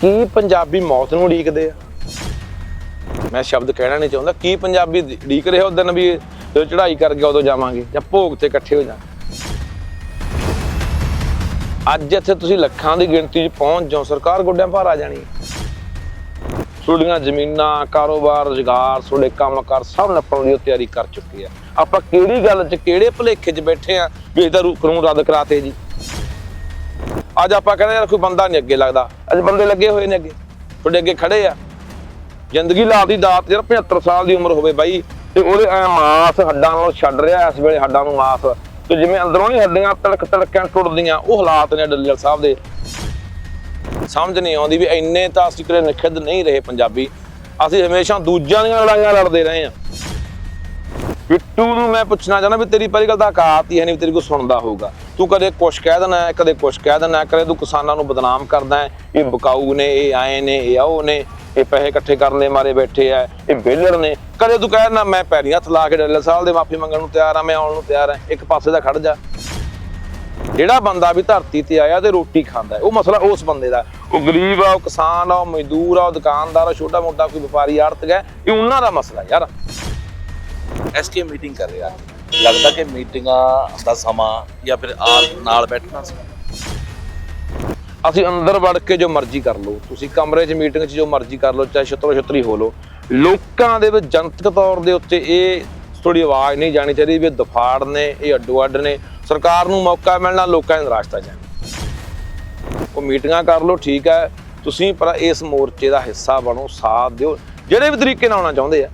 ਕੀ ਪੰਜਾਬੀ ਮੌਤ ਨੂੰ ਉਡੀਕਦੇ ਆ? ਮੈਂ ਸ਼ਬਦ ਕਹਿਣਾ ਨਹੀਂ ਚਾਹੁੰਦਾ। ਕੀ ਪੰਜਾਬੀ ਉਡੀਕ ਰਹੇ ਉਦੋਂ ਵੀ ਜਦੋਂ ਚੜ੍ਹਾਈ ਕਰ ਗਿਆ ਉਦੋਂ ਜਾਵਾਂਗੇ ਜਾਂ ਭੋਗ ਤੇ ਇਕੱਠੇ ਹੋ ਜਾਵਾਂਗੇ? ਅੱਜ ਇੱਥੇ ਤੁਸੀਂ ਲੱਖਾਂ ਦੀ ਗਿਣਤੀ 'ਚ ਪਹੁੰਚ ਜਾਓ। ਸਰਕਾਰ ਗੋਡਿਆਂ ਭਾਰ ਆ ਜਾਣੀ ਤੁਹਾਡੀਆਂ ਜ਼ਮੀਨਾਂ, ਕਾਰੋਬਾਰ, ਰੁਜ਼ਗਾਰ, ਤੁਹਾਡੇ ਕੰਮਕਾਰ ਸਭ ਨੱਪਣ ਦੀ ਉਹ ਤਿਆਰੀ ਕਰ ਚੁੱਕੀ ਆ। ਆਪਾਂ ਕਿਹੜੀ ਗੱਲ 'ਚ, ਕਿਹੜੇ ਭੁਲੇਖੇ 'ਚ ਬੈਠੇ ਆ ਵੀ ਇਹਦਾ ਕਾਨੂੰਨ ਰੱਦ ਕਰਾਤੇ ਜੀ? ਅੱਜ ਆਪਾਂ ਕਹਿੰਦੇ ਯਾਰ ਕੋਈ ਬੰਦਾ ਨਹੀਂ ਅੱਗੇ ਲੱਗਦਾ। ਅੱਜ ਬੰਦੇ ਲੱਗੇ ਹੋਏ ਨੇ ਅੱਗੇ। ਤੁਹਾਡੇ ਅੱਗੇ ਖੜੇ ਆ। ਜ਼ਿੰਦਗੀ ਲਾ ਦਾਤ ਯਾਰ 75 ਸਾਲ ਦੀ ਉਮਰ ਹੋਵੇ ਬਾਈ, ਤੇ ਉਹਦੇ ਐ ਮਾਸ ਹੱਡਾਂ ਨਾਲੋਂ ਛੱਡ ਰਿਹਾ ਇਸ ਵੇਲੇ ਹੱਡਾਂ ਨੂੰ ਮਾਸ। ਤੇ ਜਿਵੇਂ ਅੰਦਰੋਂ ਹੀ ਹੱਡੀਆਂ ਤੜਕ ਤੜਕਾਂ ਟੁੱਟਦੀਆਂ, ਉਹ ਹਾਲਾਤ ਨੇ ਡੱਲੇਵਾਲ ਸਾਹਿਬ ਦੇ। ਸਮਝ ਨਹੀਂ ਆਉਂਦੀ ਵੀ ਇੰਨੇ ਤਾਂ ਅਸੀਂ ਕਦੇ ਨਿਖਿੱਧ ਨਹੀਂ ਰਹੇ ਪੰਜਾਬੀ। ਅਸੀਂ ਹਮੇਸ਼ਾ ਦੂਜਿਆਂ ਦੀਆਂ ਲੜਾਈਆਂ ਲੜਦੇ ਰਹੇ ਹਾਂ। ਬਿੱਟੂ ਨੂੰ ਮੈਂ ਪੁੱਛਣਾ ਚਾਹੁੰਦਾ ਵੀ ਤੇਰੀ ਪਹਿਲੀ ਗੱਲ ਤਾਂ ਔਕਾਤ ਹੀ ਹੈ ਨਹੀਂ ਵੀ ਤੇਰੀ ਕੋਈ ਸੁਣਦਾ ਹੋਊਗਾ। ਤੂੰ ਕਦੇ ਕੁਛ ਕਹਿ ਦੇਣਾ ਕਦੇ ਕੁਛ ਕਹਿ ਦੇਣਾ ਕਦੇ ਤੂੰ ਕਿਸਾਨਾਂ ਨੂੰ ਬਦਨਾਮ ਕਰਦਾ ਹੈ ਇਹ ਬਕਾਊ ਨੇ ਇਹ ਆਏ ਨੇ ਇਹ ਆਓ ਨੇ ਇਹ ਪੈਸੇ ਇਕੱਠੇ ਕਰਨ ਦੇ ਮਾਰੇ ਬੈਠੇ ਆ ਇਹ ਵਿਹਲੜ ਨੇ। ਕਦੇ ਤੂੰ ਕਹਿ ਨਾ ਮੈਂ ਪੈਰੀਂ ਹੱਥ ਲਾ ਕੇ ਡੱਲੇ ਸਾਹਿਬ ਦੇ ਮਾਫੀ ਮੰਗਣ ਨੂੰ ਤਿਆਰ ਆ ਮੈਂ ਆਉਣ ਨੂੰ ਤਿਆਰ ਆ ਇੱਕ ਪਾਸੇ ਦਾ ਖੜ ਜਾ। ਜਿਹੜਾ ਬੰਦਾ ਵੀ ਧਰਤੀ ਤੇ ਆਇਆ ਤੇ ਰੋਟੀ ਖਾਂਦਾ ਹੈ, ਉਹ ਮਸਲਾ ਉਸ ਬੰਦੇ ਦਾ ਉਹ ਗਰੀਬ ਆ ਉਹ ਕਿਸਾਨ ਆ ਉਹ ਮਜ਼ਦੂਰ ਆ ਉਹ ਦੁਕਾਨਦਾਰ ਆ ਛੋਟਾ ਮੋਟਾ ਕੋਈ ਵਪਾਰੀ ਆੜਤ ਹੈ ਇਹ ਉਹਨਾਂ ਦਾ ਮਸਲਾ ਯਾਰ। ਐਸਕੇ ਮੀਟਿੰਗ ਕਰ ਰਿਹਾ। ਲੱਗਦਾ ਕਿ ਮੀਟਿੰਗਾਂ ਦਾ ਸਮਾਂ ਜਾਂ ਫਿਰ ਆ ਨਾਲ ਬੈਠਣਾ ਅਸੀਂ ਅੰਦਰ ਵੜ ਕੇ ਜੋ ਮਰਜ਼ੀ ਕਰ ਲਓ। ਤੁਸੀਂ ਕਮਰੇ 'ਚ ਮੀਟਿੰਗ 'ਚ ਜੋ ਮਰਜ਼ੀ ਕਰ ਲਓ, ਚਾਹੇ ਛਤਰੋ ਛਤਰੀ ਹੋ ਲਓ। ਲੋਕਾਂ ਦੇ ਵਿੱਚ ਜਨਤਕ ਤੌਰ ਦੇ ਉੱਤੇ ਇਹ ਥੋੜੀ ਆਵਾਜ਼ ਨਹੀਂ ਜਾਣੀ ਚਾਹੀਦੀ ਵੀ ਇਹ ਦਫਾੜ ਨੇ, ਇਹ ਅੱਡੋ ਅੱਡ ਨੇ। ਸਰਕਾਰ ਨੂੰ ਮੌਕਾ ਮਿਲਣਾ, ਲੋਕਾਂ ਦੇ ਨਿਰਾਸ਼ਤਾ ਜਾਣ। ਉਹ ਮੀਟਿੰਗਾਂ ਕਰ ਲਓ, ਠੀਕ ਹੈ। ਤੁਸੀਂ ਪਰ ਇਸ ਮੋਰਚੇ ਦਾ ਹਿੱਸਾ ਬਣੋ, ਸਾਥ ਦਿਓ। ਜਿਹੜੇ ਵੀ ਤਰੀਕੇ ਨਾਲ ਆਉਣਾ ਚਾਹੁੰਦੇ ਆ।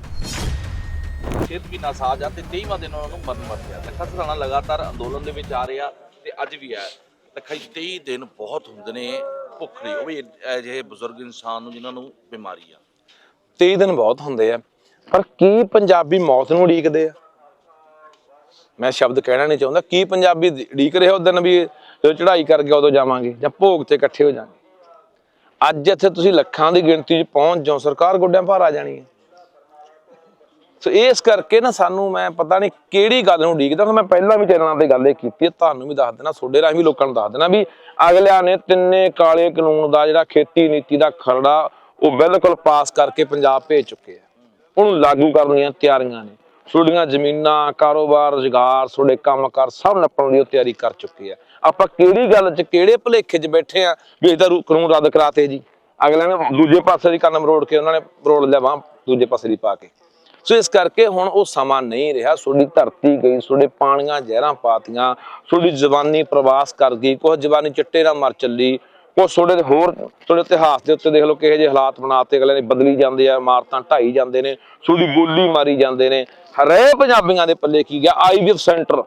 ਸਿਹਤ ਵੀ ਨਾਸਾਜ਼ ਆ ਤੇ 23ਵਾਂ ਦਿਨ ਉਹਨਾਂ ਨੂੰ ਮਰਨ ਮਰ ਗਿਆ ਲੱਖਾ ਸਰਾਣਾ ਲਗਾਤਾਰ ਅੰਦੋਲਨ ਦੇ ਵਿੱਚ ਆ ਰਿਹਾ ਤੇ ਅੱਜ ਵੀ ਹੈ। ਲੱਖਾ 23 ਦਿਨ ਬਹੁਤ ਹੁੰਦੇ ਨੇ ਭੁੱਖ ਲਈ। ਉਹ ਵੀ ਅਜਿਹੇ ਬਜ਼ੁਰਗ ਇਨਸਾਨ ਨੂੰ ਜਿਨ੍ਹਾਂ ਨੂੰ ਬਿਮਾਰੀ ਆ। 23 ਦਿਨ ਬਹੁਤ ਹੁੰਦੇ ਆ। ਪਰ ਕੀ ਪੰਜਾਬੀ ਮੌਤ ਨੂੰ ਉਡੀਕਦੇ ਆ? ਮੈਂ ਸ਼ਬਦ ਕਹਿਣਾ ਨਹੀਂ ਚਾਹੁੰਦਾ। ਕੀ ਪੰਜਾਬੀ ਉਡੀਕ ਰਹੇ ਉਦੋਂ ਵੀ ਜਦੋਂ ਚੜ੍ਹਾਈ ਕਰ ਗਿਆ ਉਦੋਂ ਜਾਵਾਂਗੇ ਜਾਂ ਭੋਗ ਤੇ ਇਕੱਠੇ ਹੋ ਜਾਵਾਂਗੇ? ਅੱਜ ਇੱਥੇ ਤੁਸੀਂ ਲੱਖਾਂ ਦੀ ਗਿਣਤੀ 'ਚ ਪਹੁੰਚ ਜਾਓ। ਸਰਕਾਰ ਗੋਡਿਆਂ ਭਾਰ ਆ ਜਾਣੀ ਹੈ। ਸੋ ਇਸ ਕਰਕੇ ਨਾ ਸਾਨੂੰ ਮੈਂ ਪਤਾ ਨਹੀਂ ਕਿਹੜੀ ਗੱਲ ਨੂੰ ਉਡੀਕਦਾ ਮੈਂ ਪਹਿਲਾਂ ਵੀ ਚੈਨਲਾਂ ਤੇ ਗੱਲ ਇਹ ਕੀਤੀ ਹੈ ਤੁਹਾਨੂੰ ਵੀ ਦੱਸ ਦੇਣਾ, ਤੁਹਾਡੇ ਰਾਹੀਂ ਵੀ ਲੋਕਾਂ ਨੂੰ ਦੱਸ ਦੇਣਾ ਵੀ ਅਗਲਿਆਂ ਨੇ ਤਿੰਨੇ ਕਾਲੇ ਕਾਨੂੰਨ ਦਾ ਜਿਹੜਾ ਖੇਤੀ ਨੀਤੀ ਦਾ ਖਰੜਾ ਉਹ ਬਿਲਕੁਲ ਪਾਸ ਕਰਕੇ ਪੰਜਾਬ ਭੇਜ ਚੁੱਕੇ ਆ। ਉਹਨੂੰ ਲਾਗੂ ਕਰਨ ਦੀਆਂ ਤਿਆਰੀਆਂ ਨੇ। ਤੁਹਾਡੀਆਂ ਜ਼ਮੀਨਾਂ, ਕਾਰੋਬਾਰ, ਰੁਜ਼ਗਾਰ, ਤੁਹਾਡੇ ਕੰਮਕਾਰ ਸਭ ਨੱਪਣ ਦੀ ਉਹ ਤਿਆਰੀ ਕਰ ਚੁੱਕੇ ਹੈ ਆਪਾਂ ਕਿਹੜੀ ਗੱਲ 'ਚ ਕਿਹੜੇ ਭੁਲੇਖੇ 'ਚ ਬੈਠੇ ਆ ਵੀ ਇਹਦਾ ਰੂ- ਕਾਨੂੰਨ ਰੱਦ ਕਰਾਤੇ ਜੀ। ਅਗਲਿਆਂ ਨੇ ਦੂਜੇ ਪਾਸੇ ਦੀ ਕੰਨ ਮਰੋੜ ਕੇ ਉਹਨਾਂ ਨੇ ਮਰੋੜ ਲਿਆ ਵਾਂ, ਦੂਜੇ ਪਾਸੇ ਦੀ ਪਾ ਕੇ। ਸੋ ਇਸ ਕਰਕੇ ਹੁਣ ਉਹ ਸਮਾਂ ਨਹੀਂ ਰਿਹਾ। ਤੁਹਾਡੀ ਧਰਤੀ ਗਈ ਤੁਹਾਡੇ ਪਾਣੀਆਂ ਜ਼ਹਿਰਾਂ ਪਾਤੀਆਂ ਤੁਹਾਡੀ ਜ਼ਬਾਨੀ ਪ੍ਰਵਾਸ ਕਰ ਗਈ ਕੁਝ ਜ਼ਬਾਨੀ ਚਿੱਟੇ ਨਾਲ ਮਰ ਚੱਲੀ ਕੁਝ ਤੁਹਾਡੇ ਹੋਰ ਤੁਹਾਡੇ ਇਤਿਹਾਸ ਦੇ ਉੱਤੇ ਦੇਖ ਲਓ ਕਿਹੋ ਜਿਹੇ ਹਾਲਾਤ ਬਣਾਤੇ, ਅਗਲੇ ਨੇ ਬਦਲੀ ਜਾਂਦੇ ਆ, ਇਮਾਰਤਾਂ ਢਾਈ ਜਾਂਦੇ ਨੇ ਤੁਹਾਡੀ ਬੋਲੀ ਮਾਰੀ ਜਾਂਦੇ ਨੇ। ਹਰੇ ਪੰਜਾਬੀਆਂ ਦੇ ਪੱਲੇ ਕੀ ਗਿਆ? IVF centre.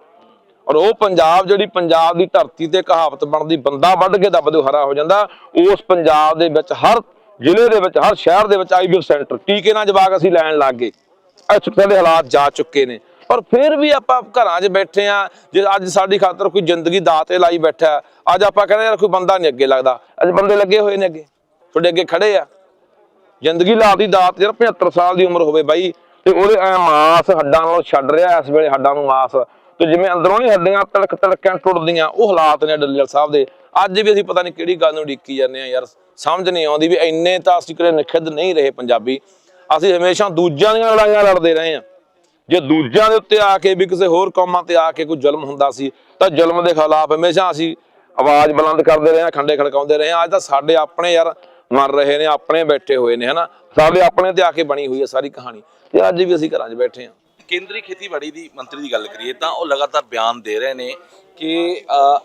ਔਰ ਉਹ ਪੰਜਾਬ, ਜਿਹੜੀ ਪੰਜਾਬ ਦੀ ਧਰਤੀ ਤੇ ਕਹਾਵਤ ਬਣਦੀ, ਬੰਦਾ ਵੱਢ ਕੇ ਦੱਬ ਦਿਓ, ਹਰਾ ਹੋ ਜਾਂਦਾ। ਉਸ ਪੰਜਾਬ ਦੇ ਵਿੱਚ ਹਰ ਜ਼ਿਲ੍ਹੇ ਦੇ ਵਿੱਚ, ਹਰ ਸ਼ਹਿਰ ਦੇ ਵਿੱਚ ਆਈਵੀਐਫ ਸੈਂਟਰ। ਟੀਕੇ ਨਾਲ ਜਵਾਕ ਅਸੀਂ ਲੈਣ ਲੱਗ ਗਏ। ਇੱਥੇ ਦੇ ਹਾਲਾਤ ਜਾ ਚੁੱਕੇ ਨੇ। ਪਰ ਫਿਰ ਵੀ ਆਪਾਂ ਘਰਾਂ 'ਚ ਬੈਠੇ ਆ, ਜੇ ਅੱਜ ਸਾਡੀ ਖਾਤਰ ਕੋਈ ਜ਼ਿੰਦਗੀ ਦਾਅ ਲਾਈ ਬੈਠਾ ਅੱਜ ਆਪਾਂ ਕਹਿੰਦੇ ਯਾਰ ਕੋਈ ਬੰਦਾ ਨਹੀਂ ਅੱਗੇ ਲੱਗਦਾ। ਅੱਜ ਬੰਦੇ ਲੱਗੇ ਹੋਏ ਨੇ ਅੱਗੇ, ਤੁਹਾਡੇ ਅੱਗੇ ਖੜੇ ਆ। ਜ਼ਿੰਦਗੀ ਲਾ ਦੀ ਦਾਤ ਯਾਰ 75 ਸਾਲ ਦੀ ਉਮਰ ਹੋਵੇ ਬਾਈ, ਤੇ ਉਹਦੇ ਐ ਮਾਸ ਹੱਡਾਂ ਨਾਲੋਂ ਛੱਡ ਰਿਹਾ ਇਸ ਵੇਲੇ ਹੱਡਾਂ ਨੂੰ ਮਾਸ। ਤੇ ਜਿਵੇਂ ਅੰਦਰੋਂ ਨਹੀਂ ਹੱਡੀਆਂ ਤੜਕ ਤੜਕਾਂ ਟੁੱਟਦੀਆਂ, ਉਹ ਹਾਲਾਤ ਨੇ ਡੱਲੇਵਾਲ ਸਾਹਿਬ ਦੇ। ਅੱਜ ਵੀ ਅਸੀਂ ਪਤਾ ਨਹੀਂ ਕਿਹੜੀ ਗੱਲ ਨੂੰ ਉਡੀਕੀ ਜਾਂਦੇ ਆ ਯਾਰ, ਸਮਝ ਨਹੀਂ ਆਉਂਦੀ ਵੀ ਇੰਨੇ ਤਾਂ ਅਸੀਂ ਕਦੇ ਨਿਖਿੱਧ ਨਹੀਂ ਰਹੇ ਪੰਜਾਬੀ। ਅਸੀਂ ਹਮੇਸ਼ਾ ਦੂਜਿਆਂ ਦੀਆਂ ਲੜਾਈਆਂ ਲੜਦੇ ਰਹੇ ਹਾਂ। ਜੇ ਦੂਜਿਆਂ ਦੇ ਉੱਤੇ ਆ ਕੇ ਵੀ ਕਿਸੇ ਹੋਰ ਕੌਮਾਂ ਤੇ ਆ ਕੇ ਕੋਈ ਜ਼ੁਲਮ ਹੁੰਦਾ ਸੀ, ਤਾਂ ਜ਼ੁਲਮ ਦੇ ਖਿਲਾਫ ਹਮੇਸ਼ਾ ਅਸੀਂ ਆਵਾਜ਼ ਬੁਲੰਦ ਕਰਦੇ ਰਹੇ ਹਾਂ, ਖੰਡੇ ਖੜਕਾਉਂਦੇ ਰਹੇ ਹਾਂ। ਅੱਜ ਤਾਂ ਸਾਡੇ ਆਪਣੇ ਯਾਰ ਮਰ ਰਹੇ ਨੇ, ਆਪਣੇ ਬੈਠੇ ਹੋਏ ਨੇ, ਹਨਾ? ਸਾਡੇ ਆਪਣੇ ਤੇ ਆ ਕੇ ਬਣੀ ਹੋਈ ਹੈ ਸਾਰੀ ਕਹਾਣੀ। ਤੇ ਅੱਜ ਵੀ ਅਸੀਂ ਘਰਾਂ 'ਚ ਬੈਠੇ ਹਾਂ। ਕੇਂਦਰੀ ਖੇਤੀਬਾੜੀ ਦੀ ਮੰਤਰੀ ਦੀ ਗੱਲ ਕਰੀਏ ਤਾਂ ਉਹ ਲਗਾਤਾਰ ਬਿਆਨ ਦੇ ਰਹੇ ਨੇ ਕਿ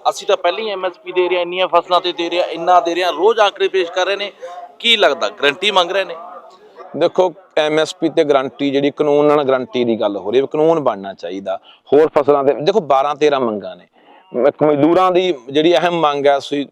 ਅਸੀਂ ਤਾਂ ਪਹਿਲਾਂ ਹੀ ਐਮਐਸਪੀ ਦੇ ਰਹੇ ਹਾਂ, ਇੰਨੀਆਂ ਫਸਲਾਂ ਤੇ ਦੇ ਰਹੇ ਹਾਂ, ਇੰਨਾ ਦੇ ਰਹੇ ਹਾਂ, ਰੋਜ਼ ਆਂਕੜੇ ਪੇਸ਼ ਕਰ ਰਹੇ ਨੇ। ਕੀ ਲੱਗਦਾ? ਗਰੰਟੀ ਮੰਗ ਰਹੇ ਨੇ? ਦੇਖੋ ਐਮਐਸਪੀ ਤੇ ਗਾਰੰਟੀ ਜਿਹੜੀ ਕਾਨੂੰਨ ਨਾਲ ਗਾਰੰਟੀ ਦੀ ਗੱਲ ਹੋ ਰਹੀ ਹੈ ਕਾਨੂੰਨ ਬਣਨਾ ਚਾਹੀਦਾ। ਹੋਰ ਫਸਲਾਂ ਤੇ ਦੇਖੋ 12 13 ਮੰਗਾਂ ਨੇ। ਮਜ਼ਦੂਰਾਂ ਦੀ ਜਿਹੜੀ ਅਹਿਮ ਮੰਗ ਹੈ ਸੀ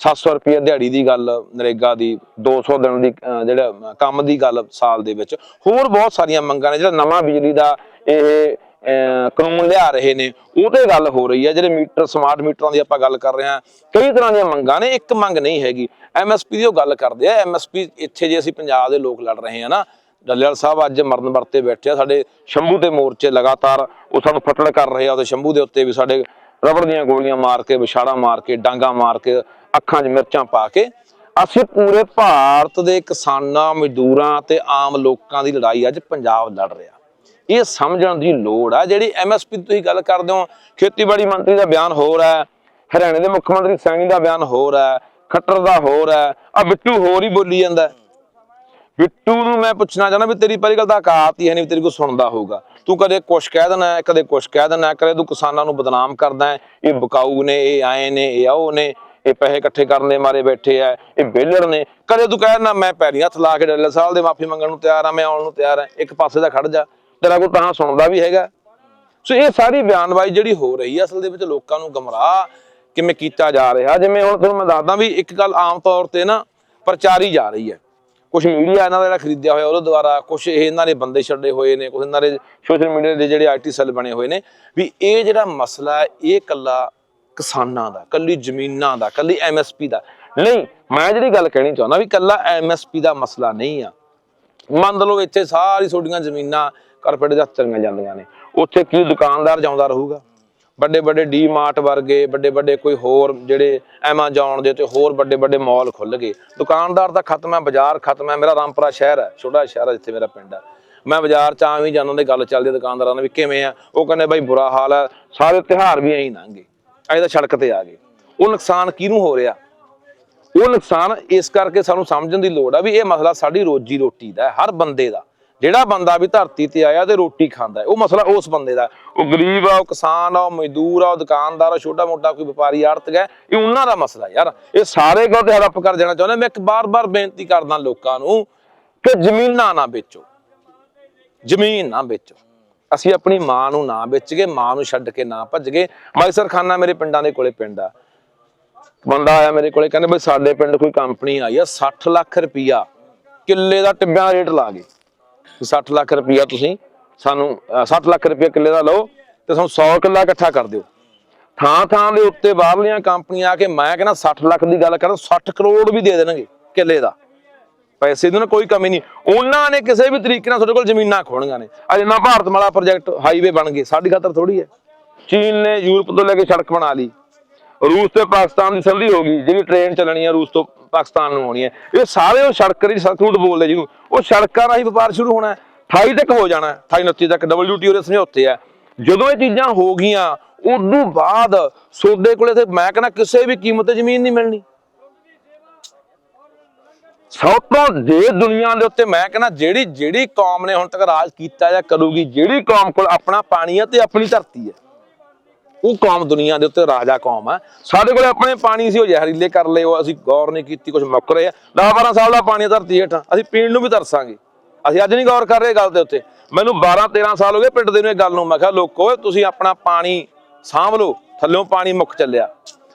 700 ਰੁਪਏ ਦਿਹਾੜੀ ਦੀ ਗੱਲ, ਨਰੇਗਾ ਦੀ 200 ਦਿਨ ਦੀ ਜਿਹੜਾ ਕੰਮ ਦੀ ਗੱਲ ਸਾਲ ਦੇ ਵਿੱਚ। ਹੋਰ ਬਹੁਤ ਸਾਰੀਆਂ ਮੰਗਾਂ ਨੇ, ਜਿਹੜਾ ਨਵਾਂ ਬਿਜਲੀ ਦਾ ਇਹ ਕਾਨੂੰਨ ਲਿਆ ਰਹੇ ਨੇ। ਉਹ ਤੇ ਗੱਲ ਹੋ ਰਹੀ ਹੈ, ਜਿਹੜੇ ਮੀਟਰ ਸਮਾਰਟ ਮੀਟਰਾਂ ਦੀ ਆਪਾਂ ਗੱਲ ਕਰ ਰਹੇ ਹਾਂ, ਕਈ ਤਰ੍ਹਾਂ ਦੀਆਂ ਮੰਗਾਂ ਨੇ, ਇੱਕ ਮੰਗ ਨਹੀਂ ਹੈਗੀ। ਐਮਐਸਪੀ ਦੀ ਉਹ ਗੱਲ ਕਰਦੇ ਆ ਐਮਐਸਪੀ ਇੱਥੇ ਜੇ ਅਸੀਂ ਪੰਜਾਬ ਦੇ ਲੋਕ ਲੜ ਰਹੇ ਹਾਂ ਨਾ, ਡੱਲੇਵਾਲ ਸਾਹਿਬ ਅੱਜ ਮਰਨ ਵਰਤੇ ਬੈਠੇ ਆ, ਸਾਡੇ ਸ਼ੰਭੂ ਦੇ ਮੋਰਚੇ ਲਗਾਤਾਰ ਉਹ ਸਾਨੂੰ ਫੱਟੜ ਕਰ ਰਹੇ ਆ, ਉਹਦੇ ਸ਼ੰਭੂ ਦੇ ਉੱਤੇ ਵੀ ਸਾਡੇ ਰਬੜ ਦੀਆਂ ਗੋਲੀਆਂ ਮਾਰ ਕੇ, ਵਿਛਾੜਾ ਮਾਰ ਕੇ, ਡਾਂਗਾ ਮਾਰ ਕੇ, ਅੱਖਾਂ 'ਚ ਮਿਰਚਾਂ ਪਾ ਕੇ, ਅਸੀਂ ਪੂਰੇ ਭਾਰਤ ਦੇ ਕਿਸਾਨਾਂ, ਮਜ਼ਦੂਰਾਂ ਤੇ ਆਮ ਲੋਕਾਂ ਦੀ ਲੜਾਈ ਅੱਜ ਪੰਜਾਬ ਲੜ ਰਿਹਾ। ਇਹ ਸਮਝਣ ਦੀ ਲੋੜ ਆ। ਜਿਹੜੀ ਐਮਐਸਪੀ ਤੁਸੀਂ ਗੱਲ ਕਰਦੇ ਹੋ, ਖੇਤੀਬਾੜੀ ਮੰਤਰੀ ਦਾ ਬਿਆਨ ਹੋਰ ਹੈ, ਹਰਿਆਣੇ ਦੇ ਮੁੱਖ ਮੰਤਰੀ ਸੈਣੀ ਦਾ ਬਿਆਨ ਹੋਰ ਹੈ, ਖੱਟਰ ਦਾ ਹੋਰ ਹੈ, ਆ ਬਿੱਟੂ ਹੋਰ ਹੀ ਬੋਲੀ ਜਾਂਦਾ। ਬਿੱਟੂ ਨੂੰ ਮੈਂ ਪੁੱਛਣਾ ਚਾਹੁੰਦਾ ਵੀ ਤੇਰੀ ਪਹਿਲੀ ਗੱਲ ਤਾਂ ਔਕਾਤ ਹੀ ਹੈ ਨਹੀਂ ਤੇਰੀ ਕੋ ਸੁਣਦਾ ਹੋਊਗਾ। ਤੂੰ ਕਦੇ ਕੁਛ ਕਹਿ ਦੇਣਾ ਕਦੇ ਕੁਛ ਕਹਿ ਦੇਣਾ ਕਦੇ ਤੂੰ ਕਿਸਾਨਾਂ ਨੂੰ ਬਦਨਾਮ ਕਰਦਾ ਹੈ। ਇਹ ਬਕਾਊ ਨੇ, ਇਹ ਆਏ ਨੇ, ਇਹ ਆਓ ਨੇ, ਇਹ ਪੈਸੇ ਇਕੱਠੇ ਕਰਨ ਦੇ ਮਾਰੇ ਬੈਠੇ ਆ, ਇਹ ਬੇਲਰ ਨੇ। ਕਦੇ ਤੂੰ ਕਹਿ ਨਾ ਮੈਂ ਪੈਰੀ ਹੱਥ ਲਾ ਕੇ ਡੱਲੇ, ਸਾਲ ਦੇ ਮਾਫੀ ਮੰਗਣ ਨੂੰ ਤਿਆਰ ਆ, ਮੈਂ ਆਉਣ ਨੂੰ ਤਿਆਰ ਆ, ਇੱਕ ਪਾਸੇ ਦਾ ਖੜ ਜਾ। ਤੇਰਾ ਕੋਈ ਤਾਂ ਸੁਣਦਾ ਵੀ ਹੈਗਾ। ਸੋ ਇਹ ਸਾਰੀ ਬਿਆਨਬਾਜ਼ੀ ਜਿਹੜੀ ਹੋ ਰਹੀ ਹੈ ਅਸਲ ਦੇ ਵਿੱਚ ਲੋਕਾਂ ਨੂੰ ਗਮਰਾਹ ਕਿਵੇਂ ਕੀਤਾ ਜਾ ਰਿਹਾ। ਜਿਵੇਂ ਹੁਣ ਤੁਹਾਨੂੰ ਮੈਂ ਦੱਸਦਾ ਵੀ ਇੱਕ ਗੱਲ ਆਮ ਤੌਰ ਤੇ ਨਾ ਪ੍ਰਚਾਰੀ ਜਾ ਰਹੀ ਹੈ। ਕੁਝ ਮੀਡੀਆ ਇਹਨਾਂ ਦਾ ਜਿਹੜਾ ਖਰੀਦਿਆ ਹੋਇਆ ਉਹਦੇ ਦੁਆਰਾ ਕੁਝ ਇਹ ਇਹਨਾਂ ਦੇ ਬੰਦੇ ਛੱਡੇ ਹੋਏ ਨੇ ਕੁਝ ਇਹਨਾਂ ਦੇ ਸੋਸ਼ਲ ਮੀਡੀਆ ਦੇ ਜਿਹੜੇ ਆਈਟੀ ਸੈੱਲ ਬਣੇ ਹੋਏ ਨੇ ਵੀ ਇਹ ਜਿਹੜਾ ਮਸਲਾ ਹੈ, ਇਹ ਕੱਲਾ ਕਿਸਾਨਾਂ ਦਾ ਕੱਲੀ ਜ਼ਮੀਨਾਂ ਦਾ ਕੱਲੀ ਐਮਐਸਪੀ ਦਾ। ਨਹੀਂ, ਮੈਂ ਜਿਹੜੀ ਗੱਲ ਕਹਿਣੀ ਚਾਹੁੰਦਾ ਵੀ ਕੱਲਾ ਐਮਐਸਪੀ ਦਾ ਮਸਲਾ ਨਹੀਂ ਆ। ਮੰਨ ਲਓ ਇੱਥੇ ਸਾਰੀ ਤੁਹਾਡੀਆਂ ਜ਼ਮੀਨਾਂ ਕਾਰਪੋਰੇਟ ਦੇ ਹੱਥ ਜਾਂਦੀਆਂ ਨੇ। ਉੱਥੇ ਕੀ ਦੁਕਾਨਦਾਰ ਜਾਉਂਦਾ ਰਹੂਗਾ? ਵੱਡੇ ਵੱਡੇ ਡੀਮਾਰਟ ਵਰਗੇ ਵੱਡੇ ਵੱਡੇ ਕੋਈ ਹੋਰ ਜਿਹੜੇ ਐਮਾਜ਼ੋਨ ਦੇ ਤੇ ਹੋਰ ਵੱਡੇ ਵੱਡੇ ਮਾਲ ਖੁੱਲ ਗਏ। ਦੁਕਾਨਦਾਰ ਦਾ ਖਤਮ ਹੈ, ਬਾਜ਼ਾਰ ਖਤਮ ਹੈ। ਮੇਰਾ ਰਾਮਪੁਰਾ ਸ਼ਹਿਰ ਹੈ, ਛੋਟਾ ਸ਼ਹਿਰ ਹੈ ਜਿੱਥੇ ਮੇਰਾ ਪਿੰਡ ਹੈ। ਮੈਂ ਬਾਜ਼ਾਰ ਚ ਆਵੇਂ ਜਾਂਦਾ ਦੇ ਗੱਲ ਚੱਲਦੀ ਦੁਕਾਨਦਾਰਾਂ ਨਾਲ ਵੀ ਕਿਵੇਂ ਆ? ਉਹ ਕਹਿੰਦੇ ਬਾਈ ਬੁਰਾ ਹਾਲ ਹੈ, ਸਾਰੇ ਤਿਉਹਾਰ ਵੀ ਐਂ ਹੀ ਲੰਘੇ ਐਂ ਤਾਂ ਸੜਕ ਤੇ ਆ ਗਏ। ਉਹ ਨੁਕਸਾਨ ਕਿਹਨੂੰ ਹੋ ਰਿਹਾ? ਉਹ ਨੁਕਸਾਨ ਇਸ ਕਰਕੇ ਸਾਨੂੰ ਸਮਝਣ ਦੀ ਲੋੜ ਆ ਵੀ ਇਹ ਮਸਲਾ ਸਾਡੀ ਰੋਜੀ ਰੋਟੀ ਦਾ ਹਰ ਬੰਦੇ ਦਾ। ਜਿਹੜਾ ਬੰਦਾ ਵੀ ਧਰਤੀ ਤੇ ਆਇਆ ਤੇ ਰੋਟੀ ਖਾਂਦਾ ਉਹ ਮਸਲਾ ਉਸ ਬੰਦੇ ਦਾ ਉਹ ਗਰੀਬ ਆ, ਉਹ ਕਿਸਾਨ ਆ, ਉਹ ਮਜ਼ਦੂਰ ਆ, ਉਹ ਦੁਕਾਨਦਾਰ ਆ, ਛੋਟਾ ਮੋਟਾ ਕੋਈ ਵਪਾਰੀ ਆੜਤ ਹੈ ਇਹ ਉਹਨਾਂ ਦਾ ਮਸਲਾ ਯਾਰ। ਇਹ ਸਾਰੇ ਗੱਲ ਤੇ ਹੜੱਪ ਕਰ ਦੇਣਾ ਚਾਹੁੰਦਾ। ਮੈਂ ਇੱਕ ਬਾਰ-ਬਾਰ ਬੇਨਤੀ ਕਰਦਾ ਲੋਕਾਂ ਨੂੰ ਕਿ ਜ਼ਮੀਨਾਂ ਨਾ ਵੇਚੋ। ਜ਼ਮੀਨ ਨਾ ਵੇਚੋ। ਅਸੀਂ ਆਪਣੀ ਮਾਂ ਨੂੰ ਨਾ ਵੇਚ ਕੇ ਮਾਂ ਨੂੰ ਛੱਡ ਕੇ ਨਾ ਭੱਜ ਗਏ ਮਾਈਸਰ ਖਾਨਾ ਮੇਰੇ ਪਿੰਡਾਂ ਦੇ ਕੋਲੇ ਪਿੰਡ ਆ। ਬੰਦਾ ਆਇਆ ਮੇਰੇ ਕੋਲੇ, ਕਹਿੰਦੇ ਬਈ ਸਾਡੇ ਪਿੰਡ ਕੋਈ ਕੰਪਨੀ ਆਈ ਆ 60 ਲੱਖ ਰੁਪਈਆ ਕਿੱਲੇ ਦਾ ਟਿੱਬਿਆਂ ਦਾ ਰੇਟ ਲਾ ਗਏ। 60 ਲੱਖ ਰੁਪਇਆ ਤੁਸੀਂ ਸਾਨੂੰ, ਅਹ 60 ਲੱਖ ਰੁਪਇਆ ਕਿੱਲੇ ਦਾ ਲਓ ਤੇ ਸਾਨੂੰ 100 ਕਿੱਲਾ ਇਕੱਠਾ ਕਰ ਦਿਓ। ਥਾਂ ਥਾਂ ਦੇ ਉੱਤੇ ਬਾਹਰਲੀਆਂ ਕੰਪਨੀਆਂ ਆ ਕੇ ਮੈਂ ਕਹਿੰਦਾ 60 ਲੱਖ ਦੀ ਗੱਲ ਕਰਾਂ 60 ਕਰੋੜ ਵੀ ਦੇ ਦੇਣਗੇ ਕਿੱਲੇ ਦਾ। ਪੈਸੇ ਦੀ ਨਾ ਕੋਈ ਕਮੀ ਨਹੀਂ। ਉਹਨਾਂ ਨੇ ਕਿਸੇ ਵੀ ਤਰੀਕੇ ਨਾਲ ਤੁਹਾਡੇ ਕੋਲ ਜ਼ਮੀਨਾਂ ਖੋਣੀਆਂ ਨੇ। ਅੱਜ ਨਾ ਭਾਰਤ ਮਾਲਾ ਪ੍ਰੋਜੈਕਟ ਹਾਈਵੇ ਬਣ ਗਏ, ਸਾਡੀ ਖਾਤਰ ਥੋੜੀ ਹੈ। ਚੀਨ ਨੇ ਯੂਰਪ ਤੋਂ ਲੈ ਕੇ ਸੜਕ ਬਣਾ ਲਈ। ਰੂਸ ਤੇ ਪਾਕਿਸਤਾਨ ਦੀ ਸੰਧੀ ਹੋ ਗਈ, ਜਿਹੜੀ ਟ੍ਰੇਨ ਚੱਲਣੀ ਹੈ ਰੂਸ ਤੋਂ ਪਾਕਿਸਤਾਨ ਨੂੰ ਆਉਣੀ ਹੈ ਇਹ ਸਾਰੇ ਉਹ ਸੜਕ ਦੀ ਸੜਕ ਬੋਲਦੇ ਜਿਹਨੂੰ, ਉਹ ਸੜਕਾਂ ਰਾਹੀਂ ਵਪਾਰ ਸ਼ੁਰੂ ਹੋਣਾ 28 ਤੱਕ ਹੋ ਜਾਣਾ 28 29 ਤੱਕ WTO ਦੇ ਸਮਝੌਤੇ ਆ। ਜਦੋਂ ਇਹ ਚੀਜ਼ਾਂ ਹੋ ਗਈਆਂ ਉਦੋਂ ਬਾਅਦ ਸੋਦੇ ਕੋਲੇ ਤੇ ਮੈਂ ਕਹਿੰਦਾ ਕਿਸੇ ਵੀ ਕੀਮਤ ਤੇ ਜ਼ਮੀਨ ਨਹੀਂ ਮਿਲਣੀ। ਸਭ ਤੋਂ ਜੇ ਦੁਨੀਆ ਦੇ ਉੱਤੇ ਮੈਂ ਕਹਿੰਦਾ ਜਿਹੜੀ ਜਿਹੜੀ ਕੌਮ ਨੇ ਹੁਣ ਤੱਕ ਰਾਜ ਕੀਤਾ ਜਾਂ ਕਰੂਗੀ, ਜਿਹੜੀ ਕੌਮ ਕੋਲ ਆਪਣਾ ਪਾਣੀ ਹੈ ਤੇ ਆਪਣੀ ਧਰਤੀ ਹੈ ਉਹ ਕੌਮ ਦੁਨੀਆ ਦੇ ਉੱਤੇ ਰਾਜਾ ਕੌਮ ਹੈ। ਸਾਡੇ ਕੋਲੇ ਆਪਣੇ ਪਾਣੀ ਸੀ, ਉਹ ਜ਼ਹਿਰੀਲੇ ਕਰ ਲਏ, ਉਹ ਅਸੀਂ ਗੌਰ ਨਹੀਂ ਕੀਤੀ ਕੁਝ ਮੁੱਕ ਰਹੇ। ਆ 10 12 ਸਾਲ ਦਾ ਪਾਣੀ ਧਰਤੀ ਹੇਠਾਂ, ਅਸੀਂ ਪੀਣ ਨੂੰ ਵੀ ਤਰਸਾਂਗੇ। ਅਸੀਂ ਅੱਜ ਨਹੀਂ ਗੌਰ ਕਰ ਰਹੇ ਗੱਲ ਦੇ ਉੱਤੇ। ਮੈਨੂੰ 12 13 ਸਾਲ ਹੋ ਗਏ ਪਿੰਡ ਦੇ ਨੂੰ ਇਹ ਗੱਲ ਨੂੰ, ਮੈਂ ਕਿਹਾ, ਲੋਕੋ, ਤੁਸੀਂ ਆਪਣਾ ਪਾਣੀ ਸਾਂਭ ਲਓ ਥੱਲਿਓਂ ਪਾਣੀ ਮੁੱਕ ਚੱਲਿਆ।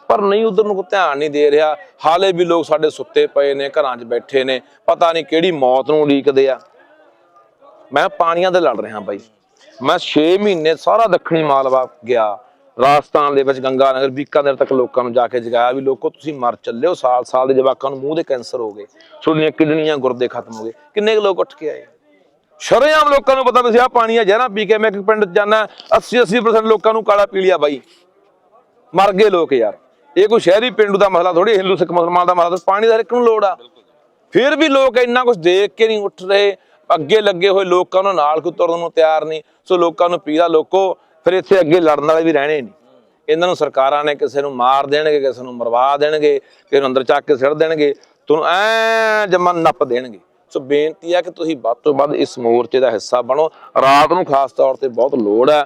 ਪਰ ਨਹੀਂ, ਉਧਰ ਨੂੰ ਕੋਈ ਧਿਆਨ ਨਹੀਂ ਦੇ ਰਿਹਾ। ਹਾਲੇ ਵੀ ਲੋਕ ਸਾਡੇ ਸੁੱਤੇ ਪਏ ਨੇ, ਘਰਾਂ 'ਚ ਬੈਠੇ ਨੇ। ਪਤਾ ਨਹੀਂ ਕਿਹੜੀ ਮੌਤ ਨੂੰ ਉਡੀਕਦੇ ਆ। ਮੈਂ ਪਾਣੀਆਂ ਦੇ ਲੜ ਰਿਹਾ ਬਾਈ। ਮੈਂ 6 ਮਹੀਨੇ ਸਾਰਾ ਦੱਖਣੀ ਮਾਲਵਾ ਗਿਆ। ਰਾਜਸਥਾਨ ਦੇ ਵਿੱਚ ਗੰਗਾ ਨਗਰ ਬੀਕਾਨੇਰ ਤੱਕ ਲੋਕਾਂ ਨੂੰ ਜਾ ਕੇ ਜਗਾਇਆ ਵੀ ਲੋਕੋ ਤੁਸੀਂ ਮਰ ਚੱਲਿਓ ਸਾਲ ਸਾਲ ਦੇ ਜਵਾਕਾਂ ਨੂੰ ਮੂੰਹ ਦੇ ਕੈਂਸਰ ਹੋ ਗਏ ਤੁਹਾਡੀਆਂ ਕਿਡਨੀਆਂ ਗੁਰਦੇ ਖਤਮ ਹੋ ਗਏ। ਕਿੰਨੇ ਲੋਕ ਉੱਠ ਕੇ ਆਏ? ਸ਼ਰੇਆਮ ਲੋਕਾਂ ਨੂੰ ਪਤਾ ਵੀ ਸੀ ਆਹ ਪਾਣੀ ਆ ਜ਼ਹਿਰਾਂ ਪੀ ਕੇ ਮੈਂ ਇੱਕ ਪਿੰਡ ਜਾਣਾ 80 80% ਲੋਕਾਂ ਨੂੰ ਕਾਲਾ ਪੀ ਲਿਆ ਬਾਈ। ਮਰ ਗਏ ਲੋਕ ਯਾਰ। ਇਹ ਕੋਈ ਸ਼ਹਿਰੀ ਪਿੰਡੂ ਦਾ ਮਸਲਾ ਥੋੜੀ ਹਿੰਦੂ ਸਿੱਖ ਮੁਸਲਮਾਨ ਦਾ ਮਸਲਾ ਪਾਣੀ ਦਾ ਹਰ ਇੱਕ ਨੂੰ ਲੋੜ ਆ। ਫਿਰ ਵੀ ਲੋਕ ਇੰਨਾ ਕੁਝ ਦੇਖ ਕੇ ਨਹੀਂ ਉੱਠ ਰਹੇ ਅੱਗੇ ਲੱਗੇ ਹੋਏ ਲੋਕਾਂ ਨੂੰ ਨਾਲ ਕੋਈ ਤੁਰਨ ਨੂੰ ਤਿਆਰ ਨਹੀਂ ਸੋ ਲੋਕਾਂ ਨੂੰ ਪੀੜਾ ਲੋਕੋ ਫਿਰ ਇੱਥੇ ਅੱਗੇ ਲੜਨ ਵਾਲੇ ਵੀ ਰਹਿਣੇ ਨਹੀਂ। ਇਹਨਾਂ ਨੂੰ ਸਰਕਾਰਾਂ ਨੇ ਕਿਸੇ ਨੂੰ ਮਾਰ ਦੇਣਗੇ, ਕਿਸੇ ਨੂੰ ਮਰਵਾ ਦੇਣਗੇ, ਕਿਸੇ ਨੂੰ ਅੰਦਰ ਚੱਕ ਕੇ ਸਿੱਟ ਦੇਣਗੇ, ਤੁਹਾਨੂੰ ਐ ਜਮਨ ਨੱਪ ਦੇਣਗੇ। ਸੋ ਬੇਨਤੀ ਹੈ ਕਿ ਤੁਸੀਂ ਵੱਧ ਤੋਂ ਵੱਧ ਇਸ ਮੋਰਚੇ ਦਾ ਹਿੱਸਾ ਬਣੋ। ਰਾਤ ਨੂੰ ਖਾਸ ਤੌਰ ਤੇ ਬਹੁਤ ਲੋੜ ਹੈ।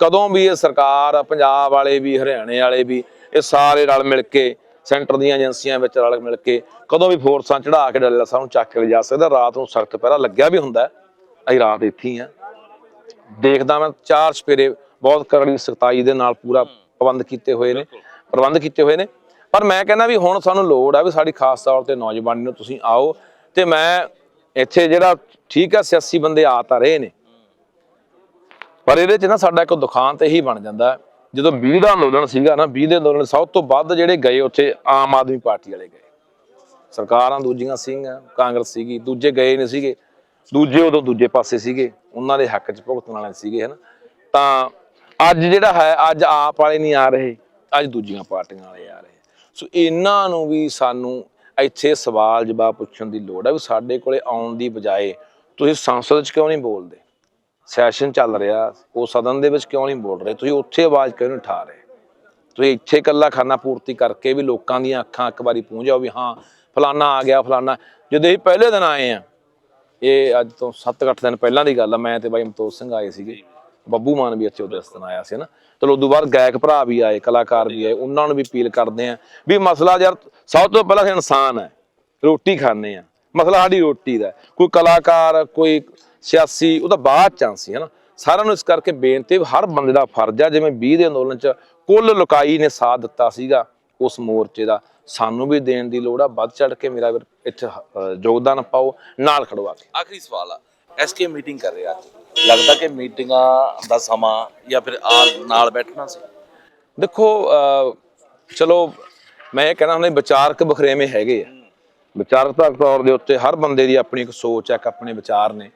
ਕਦੋਂ ਵੀ ਇਹ ਸਰਕਾਰ, ਪੰਜਾਬ ਵਾਲੇ ਵੀ, ਹਰਿਆਣੇ ਵਾਲੇ ਵੀ, ਇਹ ਸਾਰੇ ਰਲ ਮਿਲ ਕੇ, ਸੈਂਟਰ ਦੀਆਂ ਏਜੰਸੀਆਂ ਵਿੱਚ ਰਲ ਮਿਲ ਕੇ ਕਦੋਂ ਵੀ ਫੋਰਸਾਂ ਚੜਾ ਕੇ ਡੱਲਾ ਸਾਹਿਬ ਨੂੰ ਚੱਕ ਕੇ ਲਿਜਾ ਸਕਦਾ, ਰਾਤ ਨੂੰ ਸਖਤ ਪਹਿਰਾ ਲੱਗਿਆ ਵੀ ਹੁੰਦਾ। ਅਸੀਂ ਰਾਤ ਇੱਥੇ ਹੀ ਆ ਦੇਖਦਾ ਮੈਂ ਚਾਰ ਸਪੇਰੇ ਬਹੁਤ ਕਰੜੀ ਸਖਤਾਈ ਦੇ ਨਾਲ ਪੂਰਾ ਪ੍ਰਬੰਧ ਕੀਤੇ ਹੋਏ ਨੇ ਪ੍ਰਬੰਧ ਕੀਤੇ ਹੋਏ ਨੇ। ਪਰ ਮੈਂ ਕਹਿੰਦਾ ਵੀ ਹੁਣ ਸਾਨੂੰ ਲੋੜ ਆ ਵੀ ਸਾਡੀ ਖਾਸ ਤੌਰ ਤੇ ਨੌਜਵਾਨੀ ਨੂੰ ਤੁਸੀਂ ਆਓ ਤੇ ਮੈਂ ਇੱਥੇ ਜਿਹੜਾ ਠੀਕ ਆ ਸਿਆਸੀ ਬੰਦੇ ਆ ਤਾਂ ਰਹੇ ਨੇ। ਪਰ ਇਹਦੇ ਚ ਨਾ ਸਾਡਾ ਇੱਕ ਦੁਖਾਂਤ ਇਹੀ ਬਣ ਜਾਂਦਾ। ਹੈ, ਜਦੋਂ 20 ਦਾ ਅੰਦੋਲਨ ਸੀਗਾ ਨਾ 20 ਦੇ ਅੰਦੋਲਨ ਸਭ ਤੋਂ ਵੱਧ ਜਿਹੜੇ ਗਏ ਉੱਥੇ ਆਮ ਆਦਮੀ ਪਾਰਟੀ ਵਾਲੇ ਗਏ। ਸਰਕਾਰਾਂ ਦੂਜੀਆਂ ਸੀਗੀਆਂ ਕਾਂਗਰਸ ਸੀਗੀ ਦੂਜੇ ਗਏ ਨਹੀਂ ਸੀਗੇ। ਦੂਜੇ ਉਦੋਂ ਦੂਜੇ ਪਾਸੇ ਸੀਗੇ, ਉਹਨਾਂ ਦੇ ਹੱਕ 'ਚ ਭੁਗਤਣ ਵਾਲੇ ਸੀਗੇ, ਹਨ? ਤਾਂ ਅੱਜ ਜਿਹੜਾ ਹੈ, ਅੱਜ ਆਪ ਵਾਲੇ ਨਹੀਂ ਆ ਰਹੇ, ਅੱਜ ਦੂਜੀਆਂ ਪਾਰਟੀਆਂ ਵਾਲੇ ਆ ਰਹੇ। ਸੋ ਇਹਨਾਂ ਨੂੰ ਵੀ ਸਾਨੂੰ ਇੱਥੇ ਸਵਾਲ ਜਵਾਬ ਪੁੱਛਣ ਦੀ ਲੋੜ ਹੈ ਵੀ ਸਾਡੇ ਕੋਲੇ ਆਉਣ ਦੀ ਬਜਾਏ ਤੁਸੀਂ ਸੰਸਦ 'ਚ ਕਿਉਂ ਨਹੀਂ ਬੋਲਦੇ? ਸੈਸ਼ਨ ਚੱਲ ਰਿਹਾ, ਉਹ ਸਦਨ ਦੇ ਵਿੱਚ ਕਿਉਂ ਨਹੀਂ ਬੋਲ ਰਹੇ? ਤੁਸੀਂ ਉੱਥੇ ਆਵਾਜ਼ ਕਿਉਂ ਨਹੀਂ ਉਠਾ ਰਹੇ? ਤੁਸੀਂ ਇੱਥੇ ਇਕੱਲਾ ਖਾਨਾ ਪੂਰਤੀ ਕਰਕੇ ਵੀ ਲੋਕਾਂ ਦੀਆਂ ਅੱਖਾਂ ਇੱਕ ਵਾਰੀ ਪੂੰਝ ਜਾਓ ਵੀ ਹਾਂ, ਫਲਾਨਾ ਆ ਗਿਆ, ਫਲਾਨਾ। ਜਦੋਂ ਇਹ ਪਹਿਲੇ ਦਿਨ ਆਏ ਆ ਇਹ ਅੱਜ ਤੋਂ 7-8 ਦਿਨ ਪਹਿਲਾਂ ਦੀ ਗੱਲ ਆ, ਮੈਂ ਤੇ ਬਾਈ ਮਤੋਜ ਸਿੰਘ ਆਏ ਸੀਗੇ। ਬੱਬੂ ਮਾਨ ਵੀ ਇੱਥੇ ਉਹਦੇ ਦਿਨ ਆਇਆ ਸੀ ਨਾ। ਚਲੋ, ਉਦੋਂ ਬਾਅਦ ਗਾਇਕ ਭਰਾ ਵੀ ਆਏ, ਕਲਾਕਾਰ ਵੀ ਆਏ, ਉਹਨਾਂ ਨੂੰ ਵੀ ਅਪੀਲ ਕਰਦੇ ਆ ਵੀ ਮਸਲਾ ਯਾਰ ਸਭ ਤੋਂ ਪਹਿਲਾਂ ਇਨਸਾਨ ਹੈ, ਰੋਟੀ ਖਾਂਦੇ ਆ। ਮਸਲਾ ਸਾਡੀ ਰੋਟੀ ਦਾ ਕੋਈ ਕਲਾਕਾਰ, ਕੋਈ ਸਿਆਸੀ ਉਹਦਾ ਬਾਅਦ ਚਾਂਸ ਸੀ, ਹੈ ਨਾ। ਸਾਰਿਆਂ ਨੂੰ ਇਸ ਕਰਕੇ ਬੇਨਤੀ ਵੀ ਹਰ ਬੰਦੇ ਦਾ ਫਰਜ਼ ਆ, ਜਿਵੇਂ 20 ਦੇ ਅੰਦੋਲਨ ਚ ਕੁੱਲ ਲੋਕਾਈ ਨੇ ਸਾਥ ਦਿੱਤਾ ਸੀਗਾ ਉਸ ਮੋਰਚੇ ਦਾ। ਸਾਨੂੰ ਵੀ ਦੇਣ ਦੀ ਲੋੜ ਆ ਵੱਧ ਚੜ ਕੇ ਮੇਰਾ ਇੱਥੇ ਯੋਗਦਾਨ ਪਾਓ ਨਾਲ ਖੜਵਾ ਕੇ। ਆਖਰੀ ਸਵਾਲ ਆ ਐਸਕੇ ਮੀਟਿੰਗ ਕਰ ਰਿਹਾ ਅੱਜ। ਲੱਗਦਾ ਕਿ ਮੀਟਿੰਗਾਂ ਦਾ ਸਮਾਂ ਜਾਂ ਫਿਰ ਆ ਨਾਲ ਬੈਠਣਾ ਸੀ? ਦੇਖੋ ਚਲੋ ਮੈਂ ਇਹ ਕਹਿਣਾ ਹੁੰਦਾ ਵਿਚਾਰਕ ਬਖਰੇਵੇਂ ਹੈਗੇ ਆ। ਵਿਚਾਰਕ ਤੌਰ ਦੇ ਉੱਤੇ ਹਰ ਬੰਦੇ ਦੀ ਆਪਣੀ ਇੱਕ ਸੋਚ ਹੈ ਇੱਕ ਆਪਣੇ ਵਿਚਾਰ ਨੇ।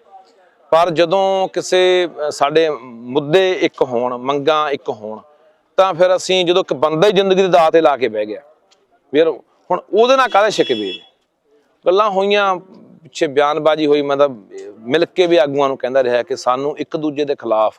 ਪਰ ਜਦੋਂ ਕਿਸੇ ਸਾਡੇ ਮੁੱਦੇ ਇੱਕ ਹੋਣ ਮੰਗਾਂ ਇੱਕ ਹੋਣ ਤਾਂ ਫਿਰ ਅਸੀਂ ਜਦੋਂ ਇੱਕ ਬੰਦਾ ਹੀ ਜ਼ਿੰਦਗੀ ਦੇ ਦਾਅ ਤੇ ਲਾ ਕੇ ਬਹਿ ਗਿਆ ਫਿਰ ਹੁਣ ਉਹਦੇ ਨਾਲ ਕਾਹਦੇ ਸ਼ਿਕਵੇ ਨੇ ਗੱਲਾਂ ਹੋਈਆਂ, ਪਿੱਛੇ ਬਿਆਨਬਾਜ਼ੀ ਹੋਈ, ਮੈਂ ਤਾਂ ਮਿਲ ਕੇ ਵੀ ਆਗੂਆਂ ਨੂੰ ਕਹਿੰਦਾ ਰਿਹਾ ਕਿ ਸਾਨੂੰ ਇੱਕ ਦੂਜੇ ਦੇ ਖਿਲਾਫ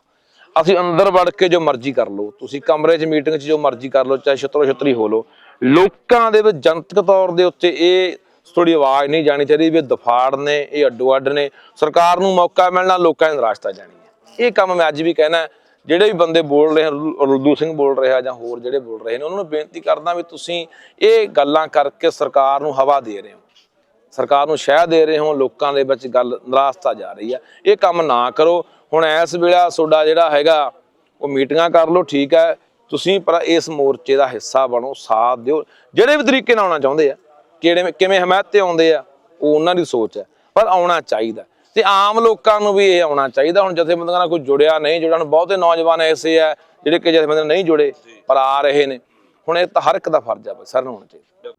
ਅਸੀਂ ਅੰਦਰ ਵੜ ਕੇ ਜੋ ਮਰਜ਼ੀ ਕਰ ਲਓ, ਤੁਸੀਂ ਕਮਰੇ 'ਚ ਮੀਟਿੰਗ 'ਚ ਜੋ ਮਰਜ਼ੀ ਕਰ ਲਓ, ਚਾਹੇ ਛਤਰੋ ਛਤਰੀ ਹੋ ਲਓ, ਲੋਕਾਂ ਦੇ ਵਿੱਚ ਜਨਤਕ ਤੌਰ ਦੇ ਉੱਤੇ ਇਹ ਥੋੜੀ ਆਵਾਜ਼ ਨਹੀਂ ਜਾਣੀ ਚਾਹੀਦੀ ਵੀ ਦਫਾੜ ਨੇ, ਇਹ ਅੱਡੋ ਅੱਡ ਨੇ, ਸਰਕਾਰ ਨੂੰ ਮੌਕਾ ਮਿਲਣਾ, ਲੋਕਾਂ ਦੀ ਨਿਰਾਸ਼ਤਾ ਜਾਣੀ ਹੈ। ਇਹ ਕੰਮ ਮੈਂ ਅੱਜ ਵੀ ਕਹਿਣਾ ਜਿਹੜੇ ਵੀ ਬੰਦੇ ਬੋਲ ਰਹੇ ਹਨ ਰੁੱਦੂ ਸਿੰਘ ਬੋਲ ਰਿਹਾ ਜਾਂ ਹੋਰ ਜਿਹੜੇ ਬੋਲ ਰਹੇ ਨੇ, ਉਹਨਾਂ ਨੂੰ ਬੇਨਤੀ ਕਰਦਾ ਵੀ ਤੁਸੀਂ ਇਹ ਗੱਲਾਂ ਕਰਕੇ ਸਰਕਾਰ ਨੂੰ ਹਵਾ ਦੇ ਰਹੇ ਹੋ। ਸਰਕਾਰ ਨੂੰ ਸ਼ਹਿ ਦੇ ਰਹੇ ਹੋ, ਲੋਕਾਂ ਦੇ ਵਿੱਚ ਗੱਲ ਨਿਰਾਸ਼ਤਾ ਜਾ ਰਹੀ ਹੈ ਇਹ ਕੰਮ ਨਾ ਕਰੋ। ਹੁਣ ਇਸ ਵੇਲਾ ਤੁਹਾਡਾ ਜਿਹੜਾ ਹੈਗਾ, ਉਹ ਮੀਟਿੰਗਾਂ ਕਰ ਲਓ, ਠੀਕ ਹੈ। ਤੁਸੀਂ ਪਰ ਇਸ ਮੋਰਚੇ ਦਾ ਹਿੱਸਾ ਬਣੋ, ਸਾਥ ਦਿਓ। ਜਿਹੜੇ ਵੀ ਤਰੀਕੇ ਨਾਲ ਆਉਣਾ ਚਾਹੁੰਦੇ ਆ, ਕਿਹੜੇ, ਕਿਵੇਂ ਹਮਾਇਤ ਤੇ ਆਉਂਦੇ ਆ, ਉਹ ਉਹਨਾਂ ਦੀ ਸੋਚ ਹੈ। ਪਰ ਆਉਣਾ ਚਾਹੀਦਾ। ਤੇ ਆਮ ਲੋਕਾਂ ਨੂੰ ਵੀ ਇਹ ਆਉਣਾ ਚਾਹੀਦਾ। ਹੁਣ ਜਥੇਬੰਦੀਆਂ ਨਾਲ ਕੋਈ ਜੁੜਿਆ ਨਹੀਂ ਜੁੜਨ ਬਹੁਤੇ ਨੌਜਵਾਨ ਐਸੇ ਆ, ਜਿਹੜੇ ਕਿ ਜਥੇਬੰਦੀਆਂ ਨਾਲ ਨਹੀਂ ਜੁੜੇ, ਪਰ ਆ ਰਹੇ ਨੇ। ਹੁਣ ਇਹ ਤਾਂ ਹਰ ਇੱਕ ਦਾ ਫਰਜ਼ ਆ, ਬਈ ਸਾਰਿਆਂ ਨੂੰ ਹੋਣਾ ਚਾਹੀਦਾ।